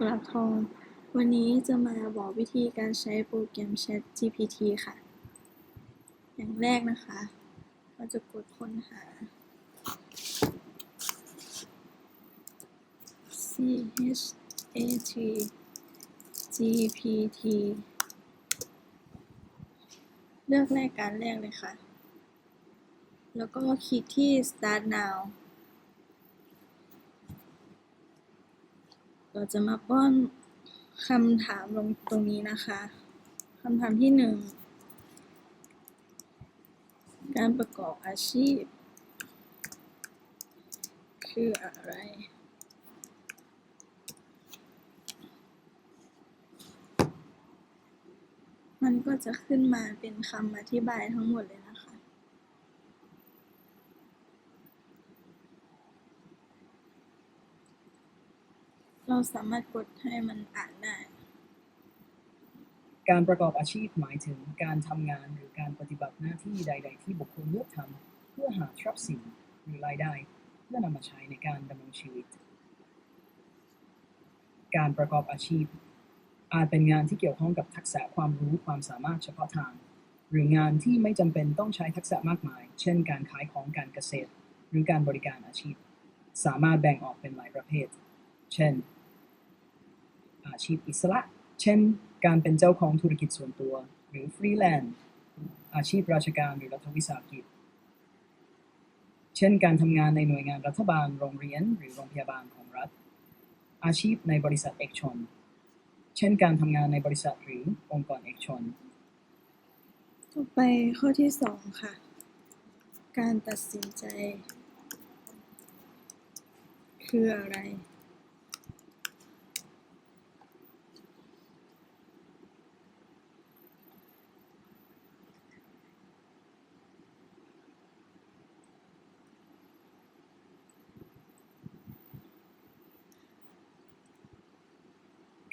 กระทอง วันนี้จะมาบอกวิธีการใช้โปรแกรม ChatGPT ค่ะ อย่างแรกนะคะ เราจะกดค้นหา C H A T GPT เลือกรายการแรกเลยค่ะ แล้วก็คลิกที่ start now เราจะมาป้อนคำถามลงตรงนี้นะคะคำถามที่หนึ่งการประกอบอาชีพ คืออะไร มันก็จะขึ้นมาเป็นคำอธิบายทั้งหมดเลยนะคะ เราสามารถกดให้มันอ่านได้ การประกอบอาชีพหมายถึงการทำงานหรือการปฏิบัติหน้าที่ใด ๆ ที่บุคคลเลือกทำเพื่อหาทรัพย์สินหรือรายได้ เพื่อนำมาใช้ในการดำรงชีวิต การประกอบอาชีพ อาจเป็นงานที่เกี่ยวข้องกับทักษะความรู้ความสามารถเฉพาะทาง หรืองานที่ไม่จำเป็นต้องใช้ทักษะมากมาย เช่น การขายของการเกษตร หรือการบริการอาชีพ สามารถแบ่งออกเป็นหลายประเภท เช่น อาชีพอิสระ เช่น การเป็นเจ้าของธุรกิจส่วนตัว หรือฟรีแลนซ์อาชีพราชการหรือรัฐวิสาหกิจ เช่น การทำงานในหน่วยงานรัฐบาล โรงเรียน หรือโรงพยาบาลของรัฐ อาชีพในบริษัทเอกชน เช่น การทำงานในบริษัทหรือองค์กรเอกชน ต่อไปข้อที่สองค่ะ การตัดสินใจ คืออะไร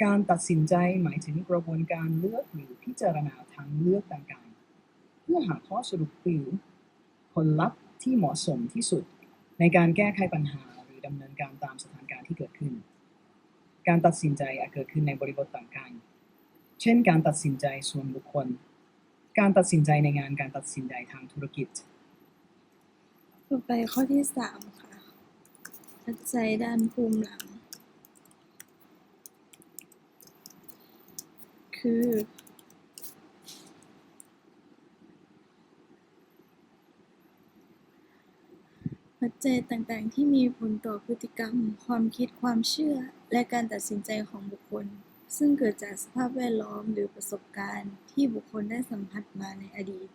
การตัดสินใจหมายถึงกระบวนการเลือกหรือพิจารณาทางเลือกต่างๆ เพื่อหาข้อสรุปหรือผลลัพธ์ที่เหมาะสมที่สุด ในการแก้ไขปัญหาหรือดำเนินการตามสถานการณ์ที่เกิดขึ้น การตัดสินใจอาจเกิดขึ้นในบริบทต่างๆ เช่น การตัดสินใจส่วนบุคคล การตัดสินใจในงานการตัดสินใจทางธุรกิจ ต่อไปข้อที่สามค่ะปัจจัยด้านภูมิหลัง คือ ปัจจัยต่างๆ ที่มีผลต่อพฤติกรรม ความคิดความเชื่อ และการตัดสินใจของบุคคล ซึ่งเกิดจากสภาพแวดล้อมหรือประสบการณ์ที่บุคคลได้สัมผัสมาในอดีต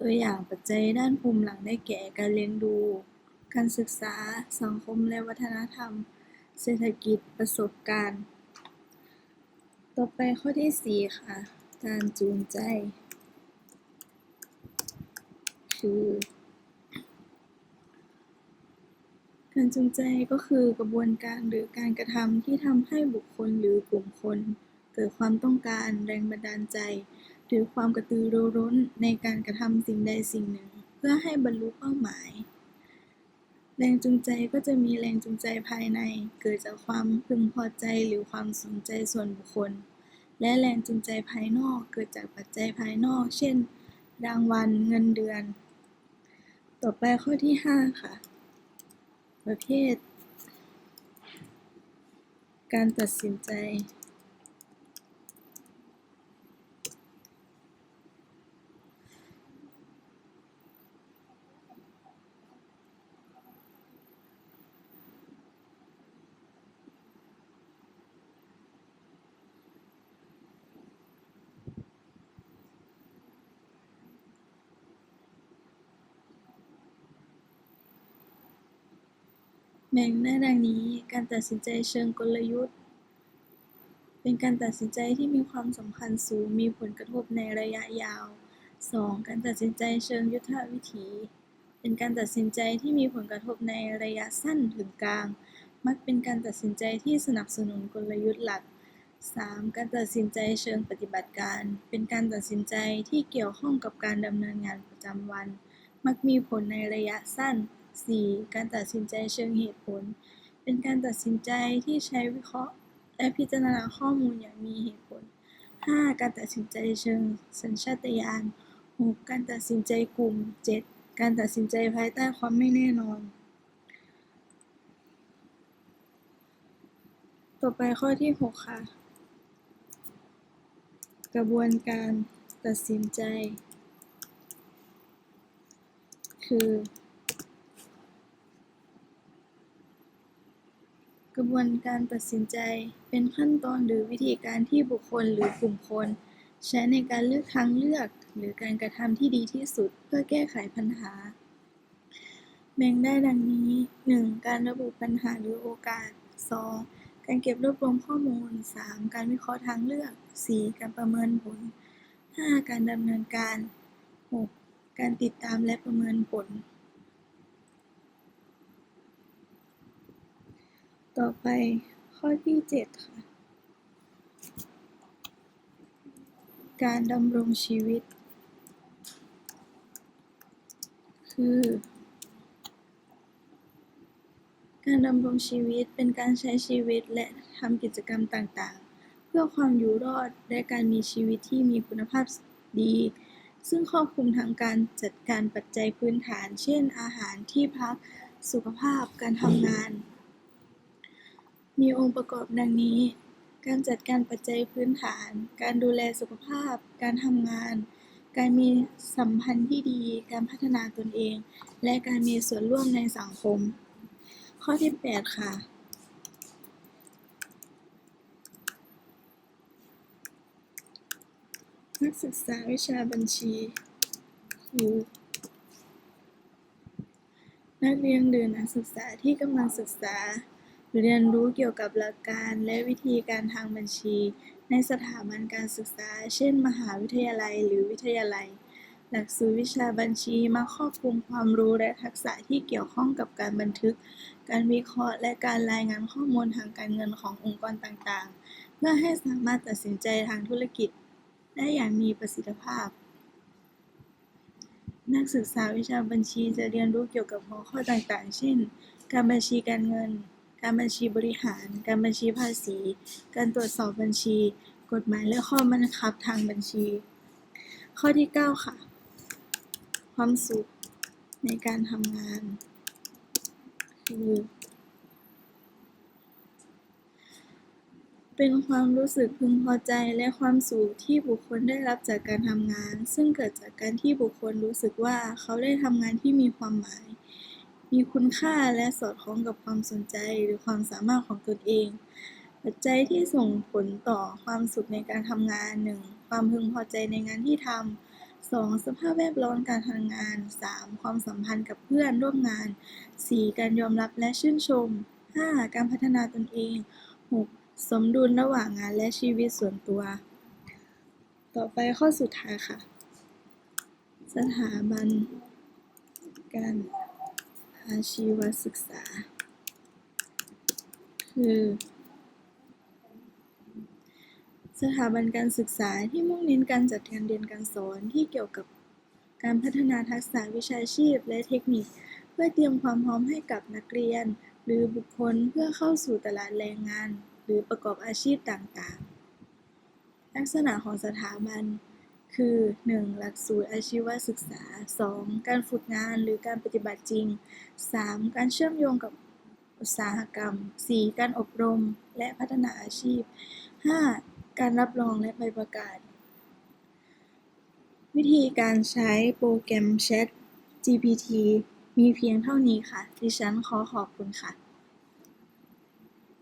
ตัวอย่างปัจจัยด้านภูมิหลังได้แก่การเลี้ยงดู การศึกษา สังคมและวัฒนธรรม เศรษฐกิจ ประสบการณ์ ต่อไปข้อที่สี่ค่ะ การจูงใจ คือ การจูงใจก็คือกระบวนการหรือการกระทำที่ทำให้บุคคลหรือกลุ่มคน เกิดความต้องการแรงบันดาลใจ หรือความกระตือรือร้นในการกระทำสิ่งใดสิ่งหนึ่ง เพื่อให้บรรลุเป้าหมาย แรงจูงใจก็จะมีแรงจูงใจภายใน เกิดจากความพึงพอใจหรือความสนใจส่วนบุคคล และแรงจูงใจภายนอกเกิดจากปัจจัยภายนอก เช่น รางวัลเงินเดือน ต่อไปข้อที่ห้าค่ะ ประเภท การตัดสินใจ แบ่งได้ดังนี้การตัดสินใจเชิงกลยุทธ์ เป็นการตัดสินใจที่มีความสำคัญสูงมีผลกระทบในระยะยาว 2. การตัดสินใจเชิงยุทธวิธีเป็นการตัดสินใจที่มีผลกระทบในระยะสั้นถึงกลาง มักเป็นการตัดสินใจที่สนับสนุนกลยุทธ์หลัก 3. การตัดสินใจเชิงปฏิบัติการ เป็นการตัดสินใจที่เกี่ยวข้องกับการดำเนินงานประจำวัน มักมีผลในระยะสั้น 4. การตัดสินใจเชิงเหตุผล เป็นการตัดสินใจที่ใช้วิเคราะห์และพิจารณาข้อมูลอย่างมีเหตุผล 5. การตัดสินใจเชิงสัญชาตญาณ 6. การตัดสินใจกลุ่ม 7. การตัดสินใจภายใต้ความไม่แน่นอน ต่อไปข้อที่ 6 ค่ะ กระบวนการตัดสินใจ คือ ก ระบวนการตัดสินใจ เป็นขั้นตอนหรือวิธีการที่บุคคลหรือกลุ่มคน ใช้ในการเลือกทางเลือก หรือการกระทำที่ดีที่สุดเพื่อแก้ไขปัญหา แบ่งได้ดังนี้ 1. การระบุปัญหาหรือโอกาส 2. การเก็บรวบรวมข้อมูล 3. การวิเคราะห์ทางเลือก 4. การประเมินผล 5. การดำเนินการ 6. การติดตามและประเมินผล ต่อไปข้อที่ 7 ค่ะ การดำรงชีวิต คือ การดำรงชีวิตเป็นการใช้ชีวิตและทำกิจกรรมต่างๆ เพื่อความอยู่รอดและการมีชีวิตที่มีคุณภาพดี ซึ่งครอบคลุมทั้งการจัดการปัจจัยพื้นฐาน เช่น อาหารที่พักสุขภาพการทำงาน มีองค์ประกอบดังนี้ การจัดการปัจจัยพื้นฐาน การดูแลสุขภาพ การทำงาน การมีสัมพันธ์ที่ดี การพัฒนาตนเอง และการมีส่วนร่วมในสังคม ข้อที่ 8 ค่ะนักศึกษาวิชาบัญชีคือนักเรียนหรือนักศึกษาที่กำลังศึกษา เรียนรู้เกี่ยวกับหลักการและวิธีการทางบัญชี ในสถาบันการศึกษา เช่น มหาวิทยาลัย หรือวิทยาลัย หลักสูตรวิชาบัญชีมาครอบคลุมความรู้และทักษะที่เกี่ยวข้องกับการบันทึก การวิเคราะห์ และการรายงานข้อมูลทางการเงินขององค์กรต่างๆ เพื่อให้สามารถตัดสินใจทางธุรกิจ ได้อย่างมีประสิทธิภาพนักศึกษาวิชาบัญชีจะเรียนรู้เกี่ยวกับหัวข้อต่างๆ เช่น การบัญชีการเงิน การบัญชีบริหาร การบัญชีภาษี การตรวจสอบบัญชี กฎหมายและข้อบังคับทางบัญชี ข้อที่ 9 ค่ะ ความสุขในการทำงาน คือเป็นความรู้สึกพึงพอใจและความสุขที่บุคคลได้รับจากการทำงาน ซึ่งเกิดจากการที่บุคคลรู้สึกว่าเขาได้ทำงานที่มีความหมาย มีคุณค่าและสอดคล้องกับความสนใจหรือความสามารถของตนเอง ปัจจัยที่ส่งผลต่อความสุขในการทำงาน 1. ความพึงพอใจในงานที่ทำ 2. สภาพแวดล้อมการทำงาน 3. ความสัมพันธ์กับเพื่อนร่วมงาน 4. การยอมรับและชื่นชม 5. การพัฒนาตนเอง 6. สมดุลระหว่างงานและชีวิตส่วนตัว ต่อไปข้อสุดท้ายค่ะ สถาบันการ อาชีวศึกษา คือ สถาบันการศึกษาที่มุ่งเน้นการจัดการเรียนการสอนที่เกี่ยวกับการพัฒนาทักษะวิชาชีพและเทคนิค เพื่อเตรียมความพร้อมให้กับนักเรียน หรือบุคคลเพื่อเข้าสู่ตลาดแรงงาน หรือประกอบอาชีพต่างๆ ลักษณะของสถาบัน คือ 1. หลักสูตรอาชีวศึกษา 2. การฝึกงานหรือการปฏิบัติจริง 3. การเชื่อมโยงกับอุตสาหกรรม 4. การอบรมและพัฒนาอาชีพ 5. การรับรองและใบประกาศ วิธีการใช้โปรแกรม Chat GPT มีเพียงเท่านี้ค่ะ ดิฉันขอขอบคุณค่ะ